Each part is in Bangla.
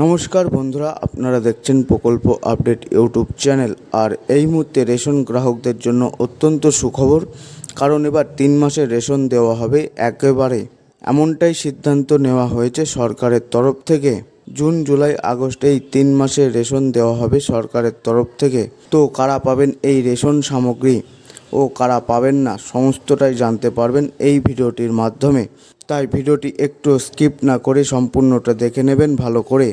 নমস্কার বন্ধুরা, আপনারা দেখছেন প্রকল্প আপডেট ইউটিউব চ্যানেল। আর এই মুহূর্তে রেশন গ্রাহকদের জন্য অত্যন্ত সুখবর, কারণ এবার তিন মাসের রেশন দেওয়া হবে একেবারে। এমনটাই সিদ্ধান্ত নেওয়া হয়েছে সরকারের তরফ থেকে। জুন, জুলাই, আগস্ট এই তিন মাসের রেশন দেওয়া হবে সরকারের তরফ থেকে। তো কারা পাবেন এই রেশন সামগ্রী? ও কারা পাবেন না, সমস্তটাই জানতে পারবেন এই ভিডিওটির মাধ্যমে। তাই ভিডিওটি একটু স্কিপ না করে সম্পূর্ণটা দেখে নেবেন ভালো করে।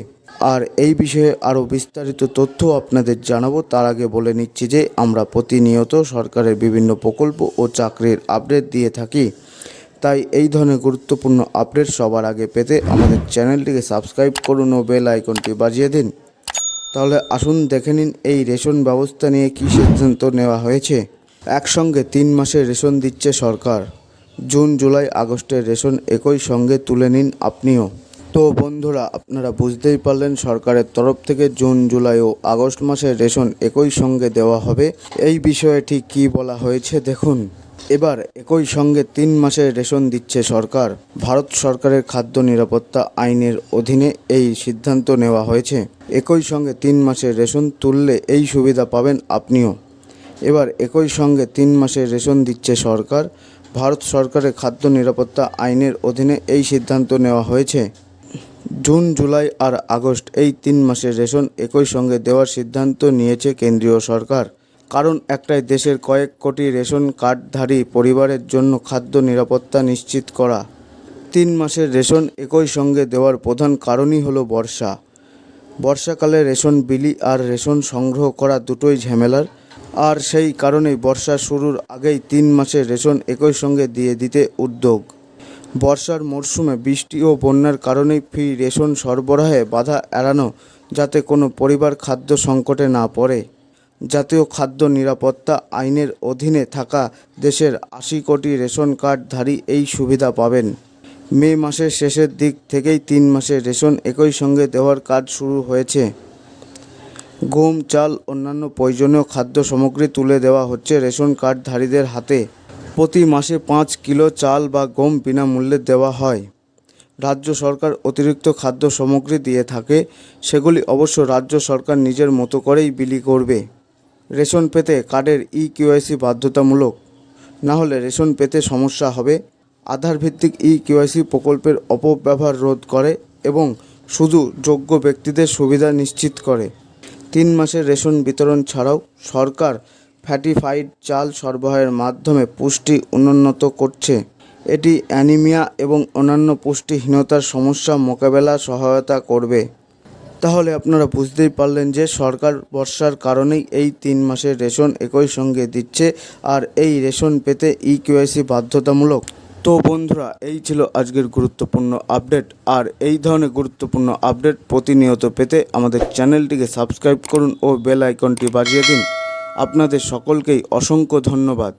আর এই বিষয়ে আরও বিস্তারিত তথ্য আপনাদের জানাব, তার আগে বলে নিচ্ছি যে আমরা প্রতিনিয়ত সরকারের বিভিন্ন প্রকল্প ও চাকরির আপডেট দিয়ে থাকি। তাই এই ধরনের গুরুত্বপূর্ণ আপডেট সবার আগে পেতে আমাদের চ্যানেলটিকে সাবস্ক্রাইব করুন ও বেল আইকনটি বাজিয়ে দিন। তাহলে আসুন দেখে নিন এই রেশন ব্যবস্থা নিয়ে কী সিদ্ধান্ত নেওয়া হয়েছে। একসঙ্গে তিন মাসের রেশন দিচ্ছে সরকার। জুন, জুলাই, আগস্টের রেশন একই সঙ্গে তুলে নিন আপনিও। তো বন্ধুরা, আপনারা বুঝতেই পারলেন, সরকারের তরফ থেকে জুন, জুলাই ও আগস্ট মাসের রেশন একই সঙ্গে দেওয়া হবে। এই বিষয়ে ঠিক কী বলা হয়েছে দেখুন। এবার একই সঙ্গে তিন মাসের রেশন দিচ্ছে সরকার। ভারত সরকারের খাদ্য নিরাপত্তা আইনের অধীনে এই সিদ্ধান্ত নেওয়া হয়েছে। একই সঙ্গে তিন মাসের রেশন তুললে এই সুবিধা পাবেন আপনিও। এবার একই সঙ্গে তিন মাসের রেশন দিচ্ছে সরকার। ভারত সরকারের খাদ্য নিরাপত্তা আইনের অধীনে এই সিদ্ধান্ত নেওয়া হয়েছে। জুন, জুলাই আর আগস্ট এই তিন মাসের রেশন একই সঙ্গে দেওয়ার সিদ্ধান্ত নিয়েছে কেন্দ্রীয় সরকার। কারণ একটাই দেশের কয়েক কোটি রেশন কার্ডধারী পরিবারের জন্য খাদ্য নিরাপত্তা নিশ্চিত করা। তিন মাসের রেশন একই সঙ্গে দেওয়ার প্রধান কারণই হলো বর্ষা। বর্ষাকালে রেশন বিলি আর রেশন সংগ্রহ করা দুটোই ঝামেলার। আর সেই কারণেই বর্ষা শুরুর আগেই তিন মাসের রেশন একই সঙ্গে দিয়ে দিতে উদ্যোগ। বর্ষার মরশুমে বৃষ্টি ও বন্যার কারণেই ফ্রি রেশন সরবরাহে বাধা এড়ানো যাতে কোনো পরিবার খাদ্য সংকটে না পড়ে। জাতীয় খাদ্য নিরাপত্তা আইনের অধীনে থাকা দেশের আশি কোটি রেশন কার্ডধারী এই সুবিধা পাবেন। মে মাসের শেষের দিক থেকেই তিন মাসের রেশন একই সঙ্গে দেওয়ার কাজ শুরু হয়েছে। গম চাল, অন্যান্য প্রয়োজনীয় খাদ্য সামগ্রী তুলে দেওয়া হচ্ছে রেশন কার্ডধারীদের হাতে। প্রতি মাসে পাঁচ কিলো চাল বা গম বিনামূল্যে দেওয়া হয়। রাজ্য সরকার অতিরিক্ত খাদ্য সামগ্রী দিয়ে থাকে, সেগুলি অবশ্য রাজ্য সরকার নিজের মতো করেই বিলি করবে। রেশন পেতে কার্ডের ই কেওয়াইসি বাধ্যতামূলক। না হলে রেশন পেতে সমস্যা হবে। আধার ভিত্তিক ই কেওয়াইসি প্রকল্পের অপব্যবহার রোধ করে এবং শুধু যোগ্য ব্যক্তিদের সুবিধা নিশ্চিত করে। তিন মাসের রেশন বিতরণ ছাড়াও সরকার ফ্যাটিফাইড চাল সরবরাহের মাধ্যমে পুষ্টি উন্নত করছে। এটি অ্যানিমিয়া এবং অন্যান্য পুষ্টিহীনতার সমস্যা মোকাবেলা সহায়তা করবে। তাহলে আপনারা বুঝতেই পারলেন যে সরকার বর্ষার কারণেই এই তিন মাসের রেশন একই সঙ্গে দিচ্ছে, আর এই রেশন পেতে ই কেওয়াইসি বাধ্যতামূলক তো বন্ধুরা, এই ছিল আজকের গুরুত্বপূর্ণ আপডেট। আর এই ধরনের গুরুত্বপূর্ণ আপডেট প্রতিনিয়ত পেতে আমাদের চ্যানেলটিকে সাবস্ক্রাইব করুন ও বেল আইকনটি বাজিয়ে দিন। আপনাদের সকলকেই অসংখ্য ধন্যবাদ।